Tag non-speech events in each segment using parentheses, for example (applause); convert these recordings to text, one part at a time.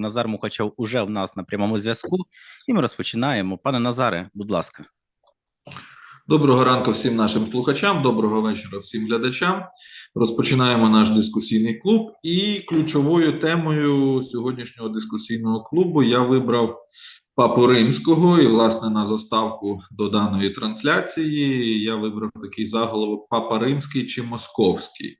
Назар Мухачов уже в нас на прямому зв'язку, і ми розпочинаємо. Пане Назаре, будь ласка. Доброго ранку всім нашим слухачам, доброго вечора всім глядачам. Розпочинаємо наш дискусійний клуб. І ключовою темою сьогоднішнього дискусійного клубу я вибрав папу римського. І, власне, на заставку до даної трансляції я вибрав такий заголовок: Папа Римський чи Московський.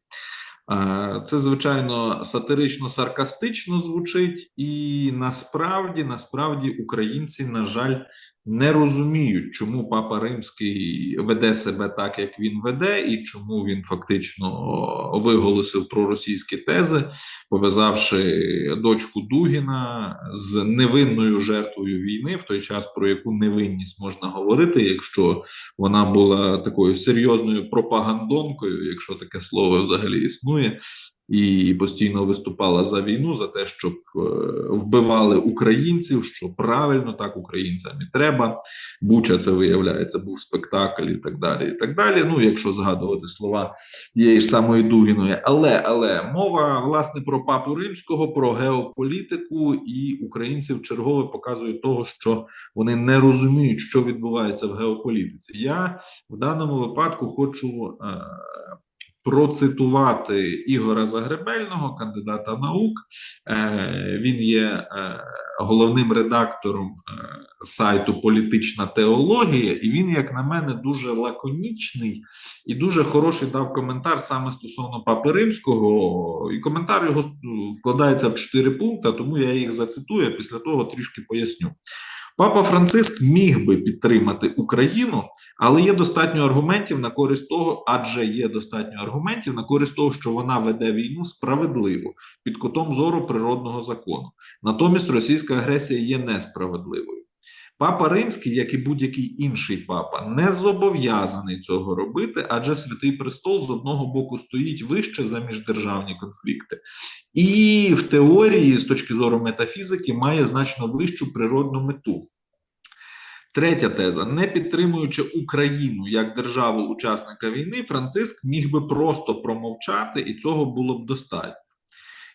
Е, Це, звичайно, сатирично-саркастично звучить, і насправді, насправді, українці, на жаль, не розуміють, чому папа римський веде себе так, як він веде, і чому він фактично виголосив проросійські тези, пов'язавши дочку Дугіна з невинною жертвою війни, в той час про яку невинність можна говорити, якщо вона була такою серйозною пропагандонкою, якщо таке слово взагалі існує. І постійно виступала за війну, за те, щоб е, вбивали українців, що правильно так українцям і треба. Буча це виявляється, був спектакль і так далі. І так далі. Ну, якщо згадувати слова тієї ж самої Дугіної, але але мова власне про папу римського, про геополітику і українців чергове показує того, що вони не розуміють, що відбувається в геополітиці. Я в даному випадку хочу. Процитувати Ігора Загребельного, кандидата наук. Е, він є е, головним редактором е, сайту Політична теологія, і він, як на мене, дуже лаконічний і дуже хороший дав коментар саме стосовно Папи Римського. І коментар його вкладається в чотири пункти, тому я їх зацитую, після того трішки поясню. Папа Франциск міг би підтримати Україну, але є достатньо аргументів на користь того, адже є достатньо аргументів на користь того, що вона веде війну справедливо під кутом зору природного закону. Натомість російська агресія є несправедливою. Папа Римський, як і будь-який інший папа, не зобов'язаний цього робити, адже святий престол з одного боку стоїть вище за міждержавні конфлікти, і в теорії, з точки зору метафізики, має значно вищу природну мету. Третя теза: не підтримуючи Україну як державу-учасника війни, Франциск міг би просто промовчати, і цього було б достатньо.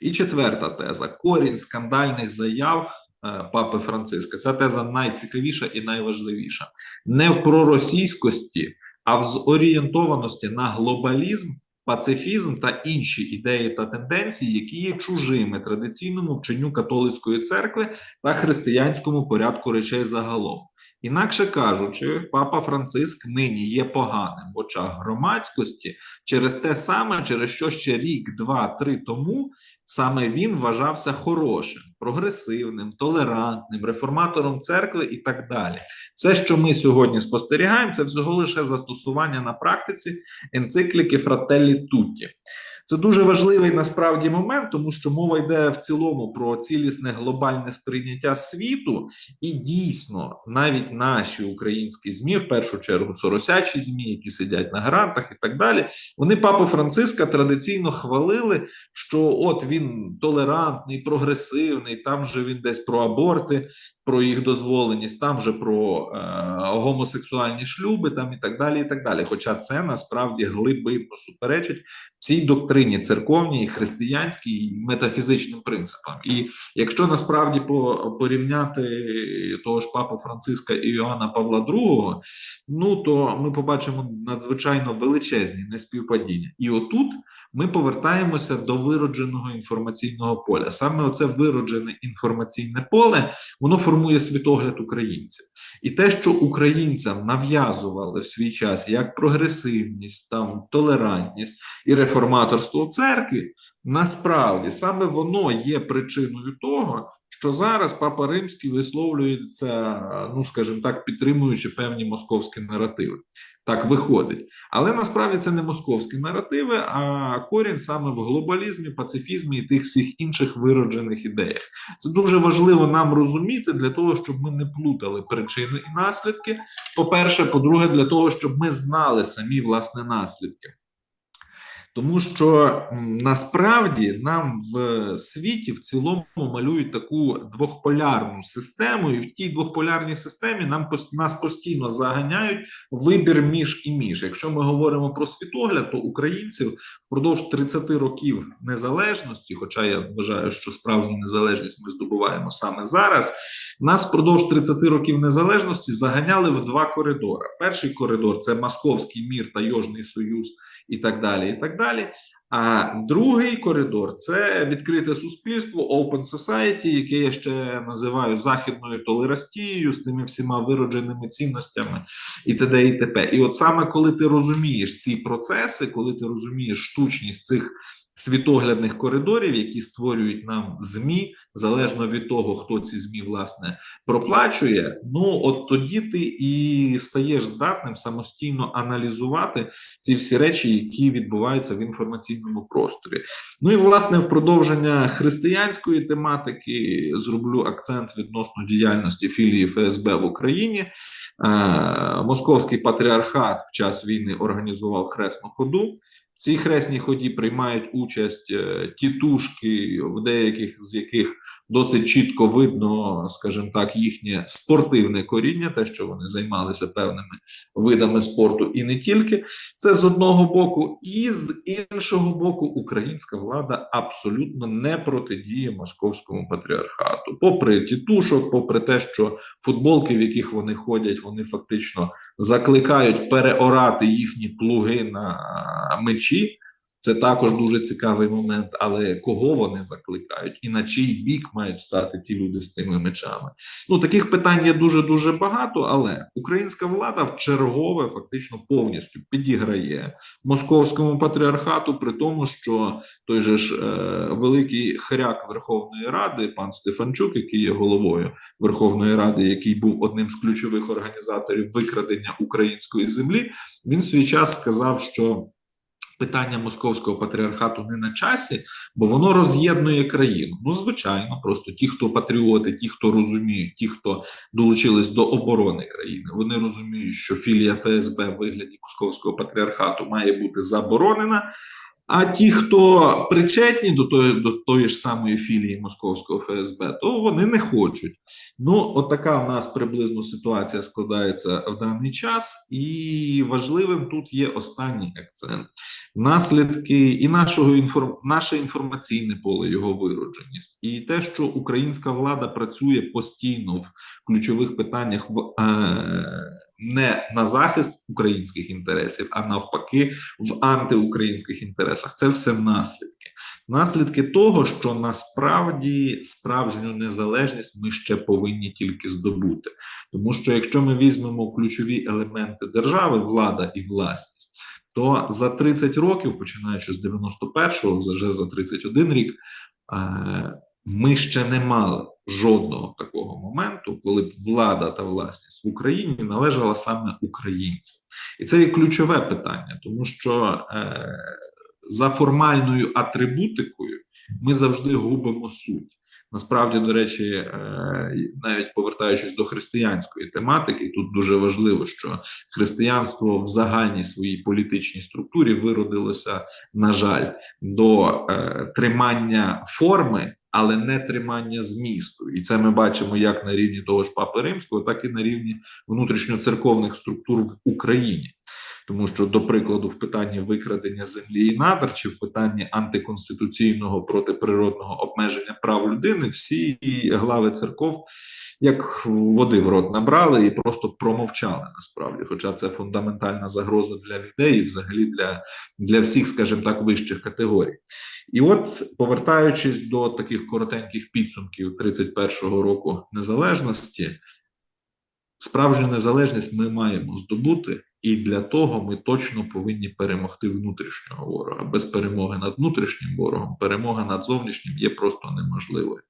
І четверта теза: корінь скандальних заяв е, папи Франциска. Ця теза найцікавіша і найважливіша. Не в проросійськості, а в зорієнтованості на глобалізм. Пацифізм та інші ідеї та тенденції, які є чужими традиційному вченню католицької церкви та християнському порядку речей загалом. Інакше кажучи, папа Франциск нині є поганим в очах громадськості через те саме, через що ще рік, два, три тому саме він вважався хорошим, прогресивним, толерантним, реформатором церкви і так далі. Все, що ми сьогодні спостерігаємо, це всього лише застосування на практиці енцикліки Фрателлі Тутті. Це дуже важливий насправді момент, тому що мова йде в цілому про цілісне глобальне сприйняття світу, і дійсно навіть наші українські змі, в першу чергу соросячі змі, які сидять на грантах і так далі, вони папу Франциска традиційно хвалили, що от він толерантний, прогресивний, там же він десь про аборти, про їх дозволеність, там же про е, гомосексуальні шлюби, там і так далі. і так далі. Хоча це насправді глибинно суперечить цій доктрині церковній, християнській і метафізичним принципам. І якщо насправді порівняти того ж папу Франциска і Іоанна Павла II, ну то ми побачимо надзвичайно величезні неспівпадіння. І отут ми повертаємося до виродженого інформаційного поля. Саме оце вироджене інформаційне поле воно формує світогляд українців, і те, що українцям нав'язували в свій час як прогресивність, там толерантність і реформаторство в церкві, насправді саме воно є причиною того, що зараз папа римський висловлюється, ну скажімо так, підтримуючи певні московські наративи. Так виходить, але насправді це не московські наративи, а корінь саме в глобалізмі, пацифізмі і тих всіх інших вироджених ідеях. Це дуже важливо нам розуміти для того, щоб ми не плутали причини і наслідки. По перше, по-друге, для того, щоб ми знали самі власне наслідки. Тому що насправді нам в світі в цілому малюють таку двохполярну систему, і в тій двохполярній системі нам нас постійно заганяють вибір між і між. Якщо ми говоримо про світогляд, то українців впродовж 30 років незалежності, хоча я вважаю, що справжню незалежність ми здобуваємо саме зараз. Нас впродовж 30 років незалежності заганяли в два коридори. Перший коридор це Московський мір, Тайожний Союз і так далі. І так далі. А другий коридор це відкрите суспільство, Open Society, яке я ще називаю західною толерастією з тими всіма виродженими цінностями і т.д. і т.п. І от саме коли ти розумієш ці процеси, коли ти розумієш штучність цих світоглядних коридорів, які створюють нам змі, залежно від того, хто ці змі власне проплачує. Ну от тоді ти і стаєш здатним самостійно аналізувати ці всі речі, які відбуваються в інформаційному просторі. Ну і власне в продовження християнської тематики зроблю акцент відносно діяльності філії ФСБ в Україні. Е, Московський патріархат в час війни організував хресну ходу. Цій хресній ході приймають участь е, тітушки, в деяких з яких досить чітко видно, скажімо так, їхнє спортивне коріння, те, що вони займалися певними видами спорту, і не тільки. Це з одного боку, і з іншого боку, українська влада абсолютно не протидіє московському патріархату. Попри тітушок, попри те, що футболки, в яких вони ходять, вони фактично закликають переорати їхні плуги на мечі. Це також дуже цікавий момент, але кого вони закликають, і на чий бік мають стати ті люди з тими мечами? Ну таких питань є дуже дуже багато. Але українська влада в чергове фактично повністю підіграє московському патріархату, при тому, що той же ж е, великий хряк Верховної Ради, пан Стефанчук, який є головою Верховної Ради, який був одним з ключових організаторів викрадення української землі, він свій час сказав, що питання московського патріархату не на часі, бо воно роз'єднує країну. Ну, звичайно, просто ті, хто патріоти, ті, хто розуміють, ті, хто долучились до оборони країни, вони розуміють, що філія ФСБ в вигляді московського патріархату має бути заборонена. А ті, хто причетні до тої, до тої ж самої філії московського ФСБ, то вони не хочуть. Ну, от в нас приблизно ситуація складається в даний час, і важливим тут є останній акцент: наслідки і нашого інформ... наше інформаційне поле, його виродженість, і те, що українська влада працює постійно в ключових питаннях в. Е... Не на захист українських інтересів, а навпаки, в антиукраїнських інтересах. Це все наслідки. Наслідки того, що насправді справжню незалежність ми ще повинні тільки здобути. Тому що якщо ми візьмемо ключові елементи держави, влада і власність, то за 30 років, починаючи з 91-го, вже за 31 рік, ми ще не мали жодного такого моменту, коли б влада та власність в Україні належала саме українцям, і це є ключове питання, тому що е, за формальною атрибутикою ми завжди губимо суть. Насправді, до речі, е, навіть повертаючись до християнської тематики, тут дуже важливо, що християнство в загальній своїй політичній структурі виродилося, на жаль, до е, тримання форми але не тримання змісту, і це ми бачимо як на рівні того ж папи римського, так і на рівні внутрішньоцерковних структур в Україні. Тому що, до прикладу, в питанні викрадення землі і надр, чи в питанні антиконституційного протиприродного обмеження прав людини, всі глави церков як води в рот набрали і просто промовчали насправді. Хоча це фундаментальна загроза для людей, і взагалі для, для всіх, скажімо так, вищих категорій. І от, повертаючись до таких коротеньких підсумків 31-го року незалежності, справжню незалежність ми маємо здобути, і для того ми точно повинні перемогти внутрішнього ворога. Без перемоги над внутрішнім ворогом, перемога над зовнішнім є просто неможливою.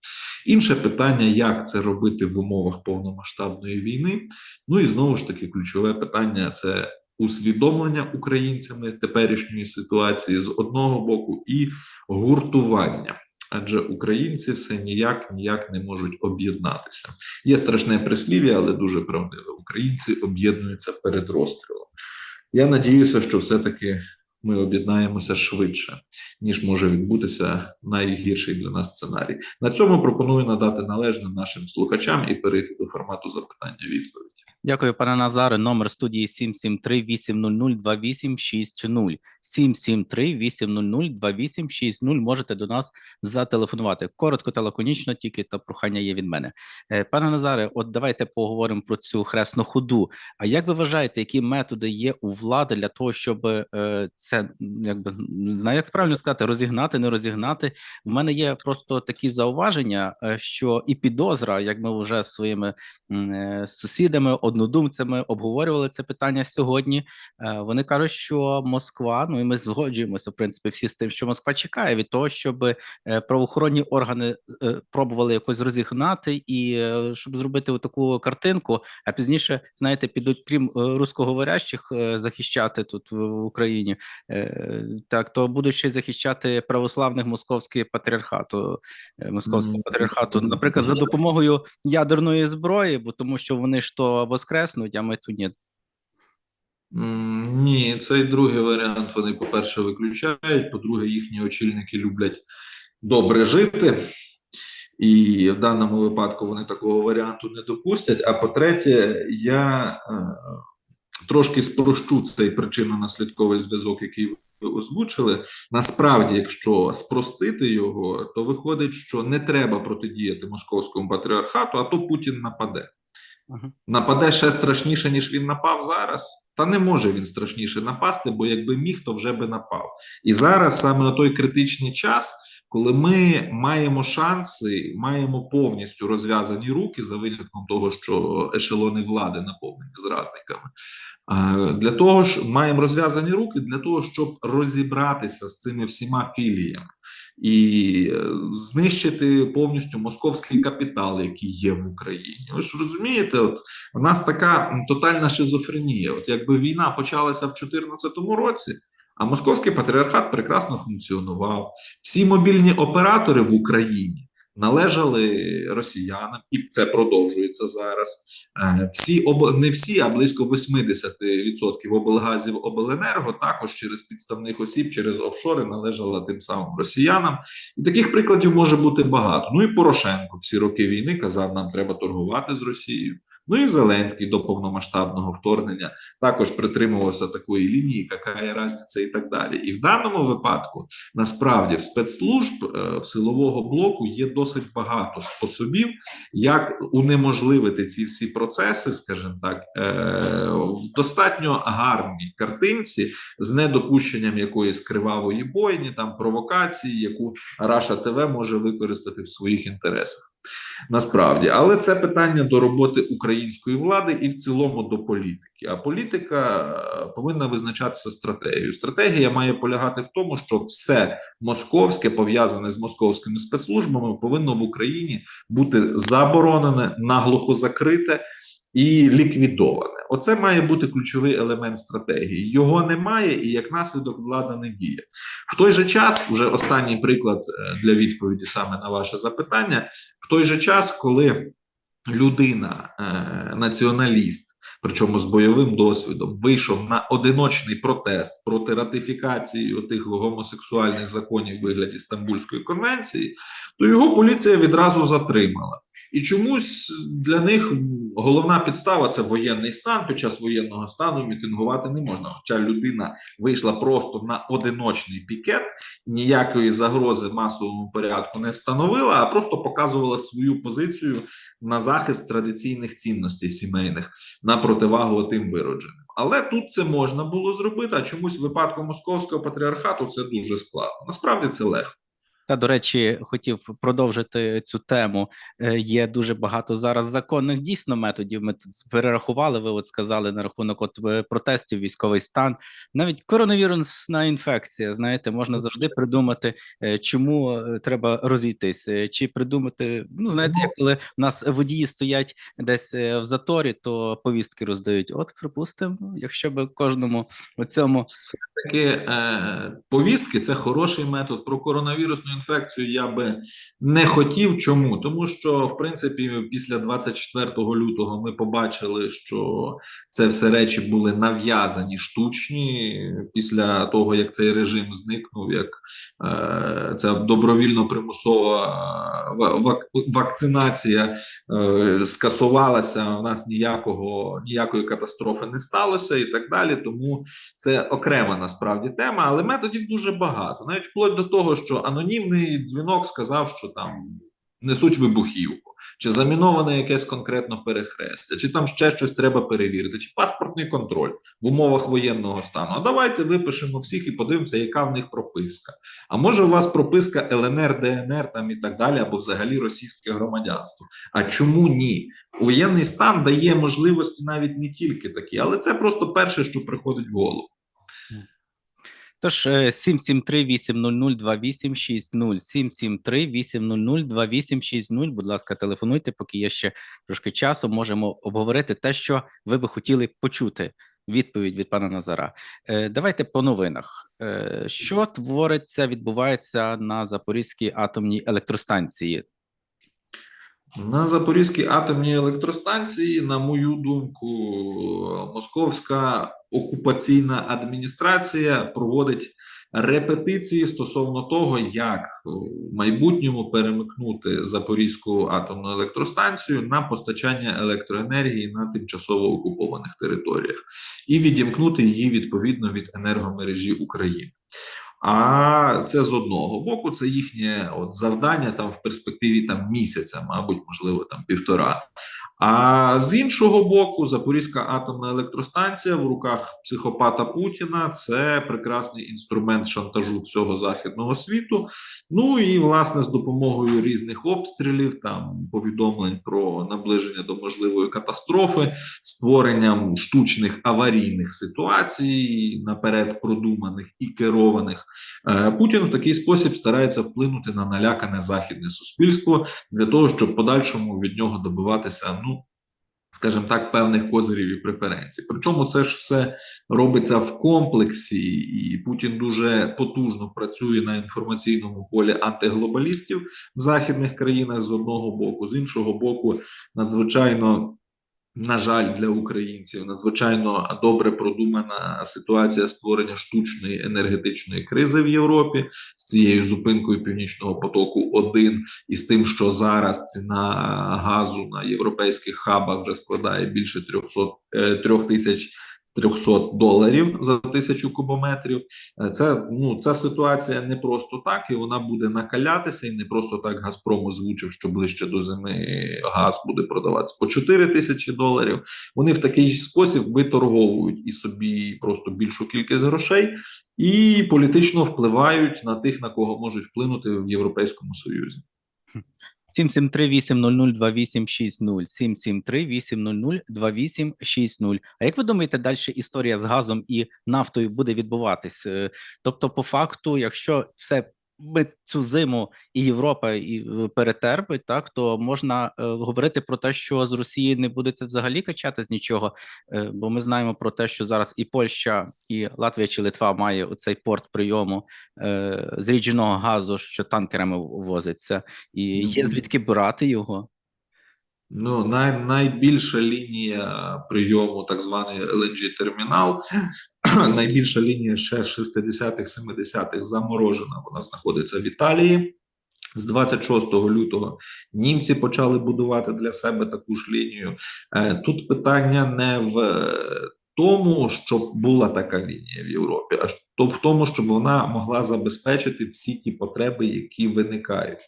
Інше питання, як це робити в умовах повномасштабної війни. Ну і знову ж таки, ключове питання це усвідомлення українцями теперішньої ситуації з одного боку і гуртування. Адже українці все ніяк ніяк не можуть об'єднатися. Є страшне прислів'я, але дуже правдиве. Українці об'єднуються перед розстрілом. Я надіюся, що все-таки ми об'єднаємося швидше, ніж може відбутися найгірший для нас сценарій. На цьому пропоную надати належне нашим слухачам і перейти до формату запитання-відповідь. Дякую, пане Назаре. Номер студії 773-800-2860. 773-800-2860. Можете до нас зателефонувати. Коротко та лаконічно, тільки та прохання є від мене. Е, Пане Назаре, от давайте поговоримо про цю хресну ходу. А як ви вважаєте, які методи є у влади для того, щоб е, це якби знаю, як правильно сказати, розігнати, не розігнати? У мене є просто такі зауваження, е, що і підозра, як ми вже своїми сусідами, однодумцями обговорювали це питання сьогодні. Е, Вони кажуть, що Москва, ну і ми згоджуємося, в принципі, всі з тим, що Москва чекає від того, щоб е, правоохоронні органи е, пробували якось розігнати і щоб зробити таку картинку. А пізніше, знаєте, підуть крім русскоговорящих е, захищати тут в Україні. Так, то будуть ще захищати православних московський патріархату, московського патріархату, наприклад, за допомогою ядерної зброї, бо тому що вони ж то воскреснуть, а ми тут ні. Ні, цей другий варіант вони, по-перше, виключають. По-друге, їхні очільники люблять добре жити, і в даному випадку вони такого варіанту не допустять. А по-третє, я е, трошки спрощу цей причинно-наслідковий зв'язок, який ви озвучили. Насправді, якщо спростити його, то виходить, що не треба протидіяти московському патріархату, а то Путін нападе. Нападе ще страшніше, ніж він напав зараз. Та не може він страшніше напасти, бо якби міг, то вже би напав. І зараз саме на той критичний час, коли ми маємо шанси, маємо повністю розв'язані руки за винятком того, що ешелони влади наповнені зрадниками. Для того ж маємо розв'язані руки для того, щоб розібратися з цими всіма філіями і е, знищити повністю московський капітал, який є в Україні. Ви ж розумієте, от у нас така тотальна шизофренія. От якби війна почалася в 2014 році, а московський патріархат прекрасно функціонував. Всі мобільні оператори в Україні належали росіянам, і це продовжується зараз. Е, Всі об... не всі, а близько 80% облгазів обленерго також через підставних осіб, через офшори належала тим самим росіянам. І таких прикладів може бути багато. Ну і Порошенко всі роки війни казав, нам треба торгувати з Росією. Ну і Зеленський до повномасштабного вторгнення також притримувався такої лінії, яка є різниця і так далі. І в даному випадку насправді в спецслужб е, в силового блоку є досить багато способів, як унеможливити ці всі процеси, скажімо так, е, в достатньо гарній картинці з недопущенням якоїсь кривавої бойні, там провокації, яку Раша ТВ може використати в своїх інтересах. Насправді, але це питання до роботи української влади і в цілому до політики. А політика е, повинна визначатися стратегією. Стратегія має полягати в тому, що все московське пов'язане з московськими спецслужбами повинно в Україні бути заборонене, наглухо закрите і ліквідоване. Оце має бути ключовий елемент стратегії. Його немає, і як наслідок влада не діє. В той же час, вже останній приклад е, для відповіді саме на ваше запитання. В той же час, коли людина, е, націоналіст, причому з бойовим досвідом, вийшов на одиночний протест проти ратифікації тих гомосексуальних законів в вигляді Стамбульської конвенції, то його поліція відразу затримала. І чомусь для них головна підстава це воєнний стан. Під час воєнного стану мітингувати не можна. Хоча людина вийшла просто на одиночний пікет, ніякої загрози масовому порядку не становила, а просто показувала свою позицію на захист традиційних цінностей сімейних на противагу тим виродженим. Але тут це можна було зробити. А чомусь в випадку московського патріархату це дуже складно. Насправді це легко. Та до речі, хотів продовжити цю тему. Е, Є дуже багато зараз законних дійсно методів. Ми тут перерахували. Ви от сказали на рахунок от е, протестів, військовий стан, навіть коронавірусна інфекція. Знаєте, можна завжди придумати, е, чому треба розійтись, чи придумати. Ну знаєте, як коли в нас водії стоять десь в заторі, то повістки роздають. От припустимо, якщо би кожному у цьому Все-таки е, повістки це хороший метод. Про коронавірусну інфекцію я би не хотів. Чому? Тому що, в принципі, після 24 лютого ми побачили, що це все речі були нав'язані штучні. Після того, як цей режим зникнув, як е, ця добровільно примусова вак- вакцинація е, скасувалася, у нас ніякого ніякої катастрофи не сталося, і так далі. Тому це окрема насправді тема, але методів дуже багато. Навіть вплоть до того, що анонімний дзвінок сказав, що там несуть вибухівку, чи заміноване якесь конкретно перехрестя, чи там ще щось треба перевірити, чи паспортний контроль в умовах воєнного стану. А давайте випишемо всіх і подивимося, яка в них прописка. А може у вас прописка ЛНР, ДНР там і так далі, або взагалі російське громадянство. А чому ні? Воєнний стан дає можливості навіть не тільки такі, але це просто перше, що приходить в голову. Тож е, 773-800-2860, 773-800-2860, будь ласка, телефонуйте, поки є ще трошки часу, можемо обговорити те, що ви би хотіли почути. Відповідь від пана Назара. Е, Давайте по новинах. Е, Що твориться, відбувається на Запорізькій атомній електростанції? На Запорізькій атомній електростанції, на мою думку, московська окупаційна адміністрація проводить репетиції стосовно того, як в майбутньому перемикнути Запорізьку атомну електростанцію на постачання електроенергії на тимчасово окупованих територіях і відімкнути її відповідно від енергомережі України. А це з одного боку, це їхнє от завдання там в перспективі там місяця, мабуть, можливо, там півтора. А з іншого боку, Запорізька атомна електростанція в руках психопата Путіна це прекрасний інструмент шантажу всього західного світу. Ну і власне з допомогою різних обстрілів, там повідомлень про наближення до можливої катастрофи, створенням штучних аварійних ситуацій, наперед продуманих і керованих. Е, Путін в такий спосіб старається вплинути на налякане західне суспільство для того, щоб подальшому від нього добиватися, ну скажімо так, певних козирів і преференцій. Причому це ж все робиться в комплексі, і Путін дуже потужно працює на інформаційному полі антиглобалістів в західних країнах з одного боку, з іншого боку, надзвичайно. На жаль, для українців надзвичайно добре продумана ситуація створення штучної енергетичної кризи в Європі з цією зупинкою північного потоку 1 і з тим, що зараз ціна газу на європейських хабах вже складає більше 300, трьох 3000 300 доларів за тисячу кубометрів. Е, Це ну ця ситуація не просто так, і вона буде накалятися, і не просто так Газпром озвучив, що ближче до зими газ буде продаватися по 4 тисячі доларів. Вони в такий спосіб виторговують і собі просто більшу кількість грошей, і політично впливають на тих, на кого можуть вплинути в Європейському Союзі. 773-800-2860, 773-800-2860. А як ви думаєте, далі історія з газом і нафтою буде відбуватись? Е, Тобто, по факту, якщо все ми цю зиму і Європа і е, перетерпить, так то можна е, говорити про те, що з Росії не буде це взагалі з нічого, е, бо ми знаємо про те, що зараз і Польща, і Латвія чи Литва має оцей порт прийому е, зрідженого газу, що танкерами возиться, і є звідки брати його. Ну, най, найбільша лінія прийому, так званий LNG термінал, (clears throat) найбільша лінія ще з 60-х, 70-х заморожена. Вона знаходиться в Італії. З 26 лютого німці почали будувати для себе таку ж лінію. Е, Тут питання не в е, тому, щоб була така лінія в Європі, а в тому, щоб вона могла забезпечити всі ті потреби, які виникають.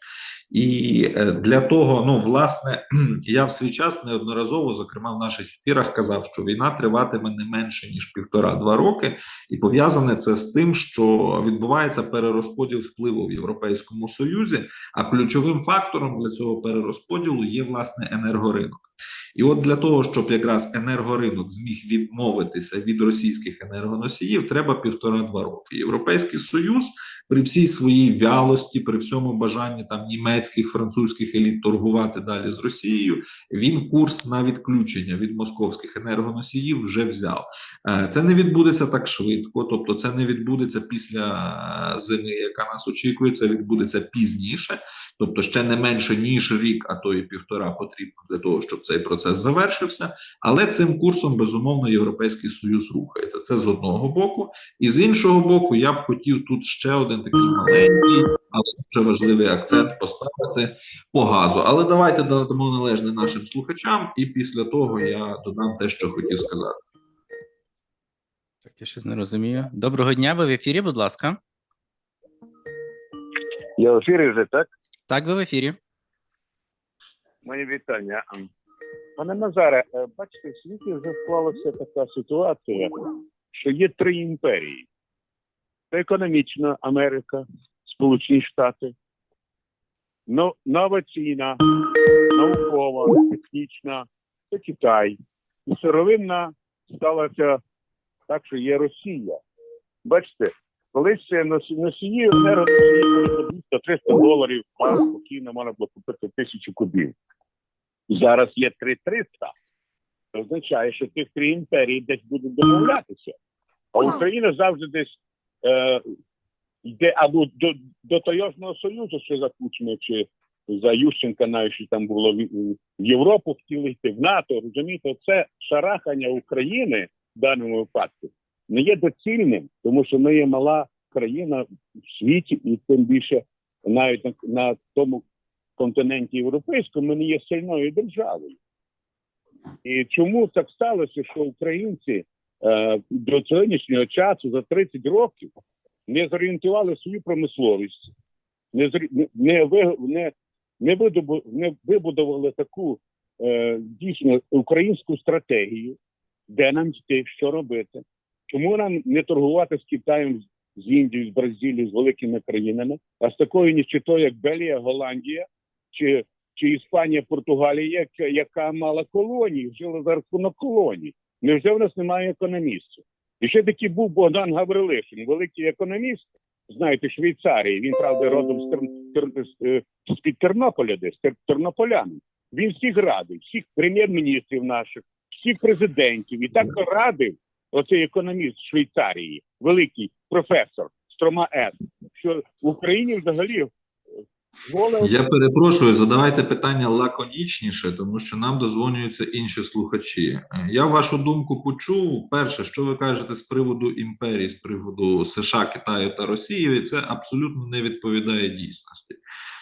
І е, для того, ну власне, (clears throat) я в свій час неодноразово, зокрема в наших ефірах, казав, що війна триватиме не менше ніж півтора-два роки, і пов'язане це з тим, що відбувається перерозподіл впливу в Європейському Союзі. А ключовим фактором для цього перерозподілу є власне енергоринок. І от для того, щоб якраз енергоринок зміг відмовитися від російських енергоносіїв, треба півтора-два роки. Європейський союз при всій своїй вялості, при всьому бажанні там німецьких, французьких еліт торгувати далі з Росією, він курс на відключення від московських енергоносіїв вже взяв. Е, Це не відбудеться так швидко, тобто це не відбудеться після зими, яка нас очікує. Це відбудеться пізніше, тобто ще не менше ніж рік, а то і півтора потрібно для того, щоб цей процес завершився. Але цим курсом безумовно європейський союз рухається. Це з одного боку, і з іншого боку, я б хотів тут ще один такий маленький, але дуже важливий акцент поставити по газу. Але давайте дамо належне нашим слухачам, і після того я додам те, що хотів сказати. Так, я щось не розумію. Доброго дня, ви в ефірі, будь ласка. Я в ефірі вже так. Так, ви в ефірі. Мої вітання. Пане Назаре, е, бачите, в світі вже склалася така ситуація, що є три імперії: це економічна Америка, Сполучені Штати, новаційна, наукова, технічна, це Китай. І сировинна сталася так, що є Росія. Бачите, колись носії енергоносії 200-300 доларів, а спокійно можна було купити тисячу кубів. Зараз є 3300. Це означає, що тих три імперії десь будуть домовлятися. А Україна завжди десь е, йде або до, до Тойожного Союзу, що за Кучми, чи за Ющенка, навіть що там було в, в Європу хотіли йти, в НАТО. Розумієте, це шарахання України в даному випадку не є доцільним, тому що ми є мала країна в світі, і тим більше навіть на, на тому континенті європейському ми не є сильною державою. І чому так сталося, що українці е, до сьогоднішнього часу за 30 років не зорієнтували свою промисловість, не не, не, не, видобу- не вибудували таку е, дійсно українську стратегію, де нам йти, що робити. Чому нам не торгувати з Китаєм, з Індією, з Бразилією, з великими країнами, а з такою нічитою, як Белія, Голландія чи, чи Іспанія, Португалія, яка, яка мала колонії, жила за рахунок колоній. Невже в нас немає економістів? І ще такий був Богдан Гаврилишин, великий економіст, знаєте, Швейцарії. Він правда родом з, з, е, з-під Тернополя, десь Тер... тернополянин. Він всіх радив, всіх прем'єр-міністрів наших, всіх президентів, і так радив оцей економіст Швейцарії, великий професор Строма С, що в Україні взагалі е, Я перепрошую, задавайте питання лаконічніше, тому що нам дозвонюються інші слухачі. Е, Я вашу думку почув. Перше, що ви кажете з приводу імперії, з приводу США, Китаю та Росії, це абсолютно не відповідає дійсності.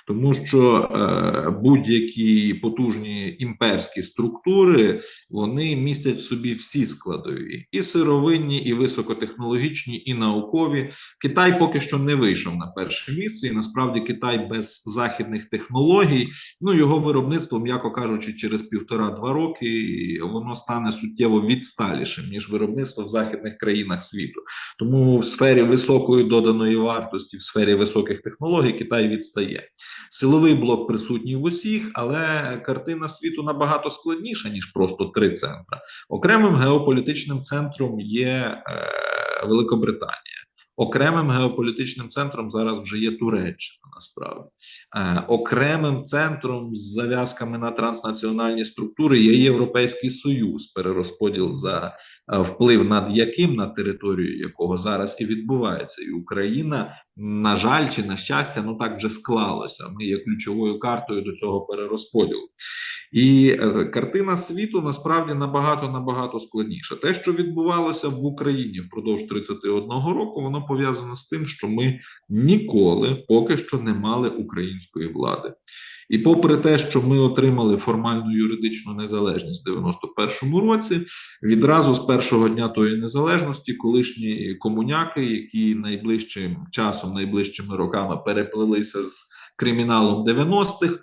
Тому що е, будь-які потужні імперські структури вони містять в собі всі складові: і сировинні, і високотехнологічні, і наукові. Китай поки що не вийшов на перше місце, і насправді Китай без західних технологій, ну його виробництво, м'яко кажучи, через півтора-два роки воно стане суттєво відсталішим ніж виробництво в західних країнах світу. Тому в сфері високої доданої вартості, в сфері високих технологій Китай відстає. Силовий блок присутній в усіх, але картина світу набагато складніша ніж просто три центра. Окремим геополітичним центром є е, Великобританія. Окремим геополітичним центром зараз вже є Туреччина. Насправді е, окремим центром з зав'язками на транснаціональні структури є Європейський Союз, перерозподіл за е, вплив над яким на територію якого зараз і відбувається, і Україна, на жаль, чи на щастя, ну так вже склалося. Ми є ключовою картою до цього перерозподілу. І е, картина світу насправді набагато набагато складніша. Те, що відбувалося в Україні впродовж 31 року, воно пов'язано з тим, що ми ніколи поки що не мали української влади. І попри те, що ми отримали формальну юридичну незалежність в 91-му році, відразу з першого дня тої незалежності колишні комуняки, які найближчим часом, найближчими роками переплелися з криміналом 90-х,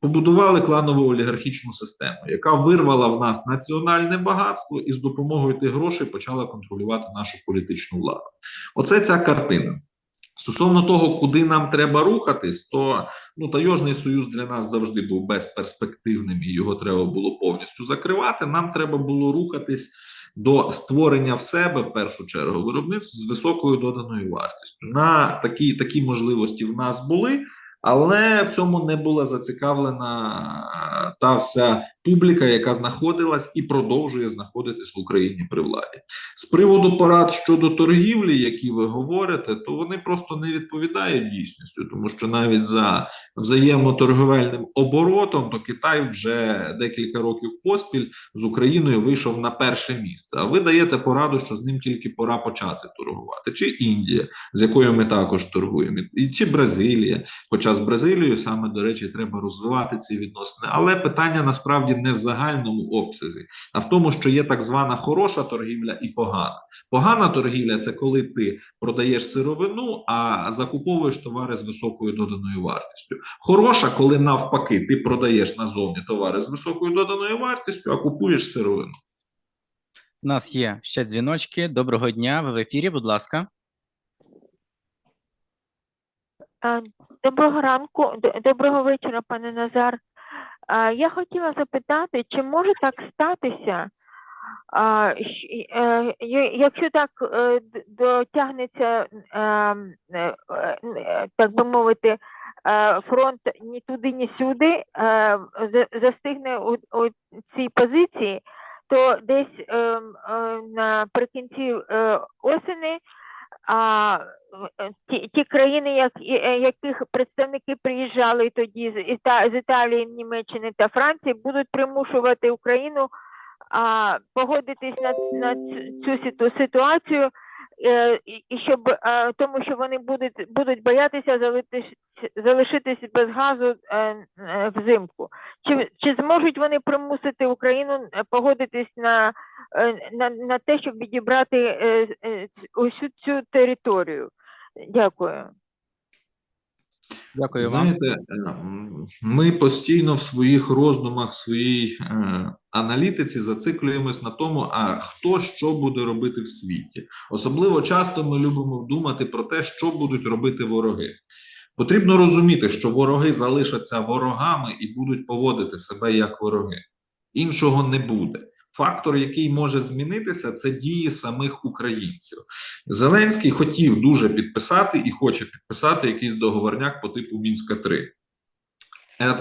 побудували кланову олігархічну систему, яка вирвала в нас національне багатство і з допомогою тих грошей почала контролювати нашу політичну владу. Оце ця картина. Стосовно того, куди нам треба рухатись, то ну Тайожний союз для нас завжди був безперспективним, і його треба було повністю закривати. Нам треба було рухатись до створення в себе в першу чергу виробництв з високою доданою вартістю. На такі, такі можливості в нас були. Але в цьому не була зацікавлена та вся публіка, яка знаходилась і продовжує знаходитись в Україні при владі. З приводу порад щодо торгівлі, які ви говорите, то вони просто не відповідають дійсністю, тому що навіть за взаємоторговельним оборотом, то Китай вже декілька років поспіль з Україною вийшов на перше місце. А ви даєте пораду, що з ним тільки пора почати торгувати, чи Індія, з якою ми також торгуємо, і чи Бразилія. Хоча з Бразилією саме до речі треба розвивати ці відносини, але питання насправді не в загальному обсязі, а в тому, що є так звана хороша торгівля і погана. Погана торгівля це коли ти продаєш сировину, а закуповуєш товари з високою доданою вартістю. Хороша, коли навпаки, ти продаєш назовні товари з високою доданою вартістю, а купуєш сировину. У нас є ще дзвіночки. Доброго дня. Ви в ефірі, будь ласка. Доброго ранку, доброго вечора, пане Назар. Я хотіла запитати, чи може так статися, е, якщо так е, дотягнеться, е, так би мовити, фронт ні туди, ні сюди, застигне у, цій позиції, то десь ем, наприкінці осені а е, ті, ті країни, як, е, яких представники приїжджали тоді з, Іта, з Італії, Німеччини та Франції, будуть примушувати Україну а, погодитись на, на цю ситу- ситуацію, і, і щоб е, тому, що вони будуть будуть боятися залитись, залишитись без газу е, е, взимку. Чи, чи зможуть вони примусити Україну е, погодитись на е, на, на те, щоб відібрати е, е, усю цю територію. Дякую. Дякую. Знаєте, е, м, ми постійно в своїх роздумах, в своїй е, аналітиці зациклюємось на тому, а хто що буде робити в світі. Особливо часто ми любимо думати про те, що будуть робити вороги. Потрібно розуміти, що вороги залишаться ворогами і будуть поводити себе як вороги. Іншого не буде. Фактор, який може змінитися, це дії самих українців. Зеленський хотів дуже підписати і хоче підписати якийсь договорняк по типу Мінська 3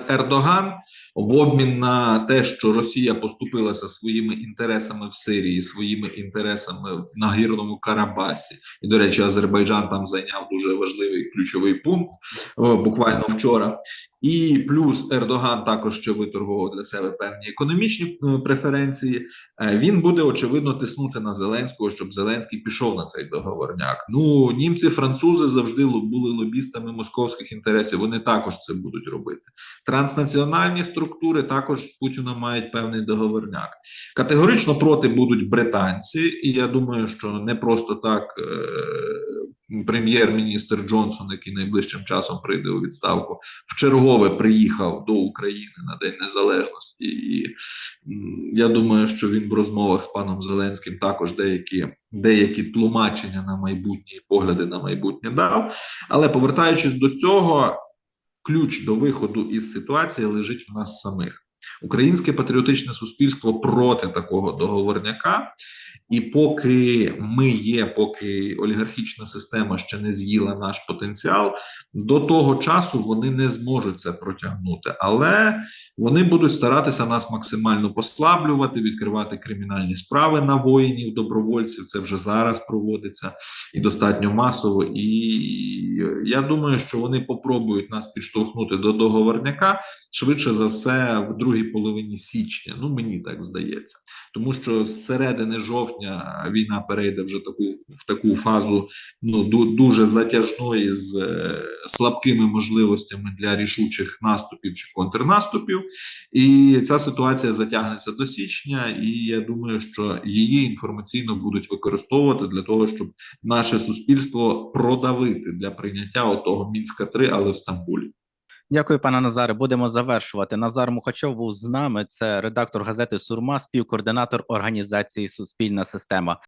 Ердоган в обмін на те, що Росія поступилася своїми інтересами в Сирії, своїми інтересами в нагірному Карабасі, і до речі, Азербайджан там зайняв дуже важливий ключовий пункт буквально вчора. І плюс Ердоган також ще виторгував для себе певні економічні е, преференції. Е, Він буде очевидно тиснути на Зеленського, щоб Зеленський пішов на цей договорняк. Ну німці, французи завжди були лобістами московських інтересів. Вони також це будуть робити. Транснаціональні структури також з Путіном мають певний договорняк. Категорично проти будуть британці, і я думаю, що не просто так е, прем'єр-міністр Джонсон, який найближчим часом прийде у відставку, вчергове приїхав до України на День Незалежності, і я думаю, що він в розмовах з паном Зеленським також деякі, деякі тлумачення на майбутнє і погляди на майбутнє дав. Але повертаючись до цього, ключ до виходу із ситуації лежить в нас самих. Українське патріотичне суспільство проти такого договорняка, і поки ми є, поки олігархічна система ще не з'їла наш потенціал, до того часу вони не зможуть це протягнути, але вони будуть старатися нас максимально послаблювати, відкривати кримінальні справи на воїнів, добровольців. Це вже зараз проводиться і достатньо масово. І я думаю, що вони попробують нас підштовхнути до договорняка швидше за все в другій половині січня. Ну мені так здається, тому що з середини жовтня війна перейде вже таку в таку фазу ну дуже затяжної з е, слабкими можливостями для рішучих наступів чи контрнаступів. І ця ситуація затягнеться до січня, і я думаю, що її інформаційно будуть використовувати для того, щоб наше суспільство продавити для прийняття отого мінська 3 але в Стамбулі. Дякую, пане Назаре. Будемо завершувати. Назар Мухачов був з нами. Це редактор газети Сурма, співкоординатор організації Суспільна система.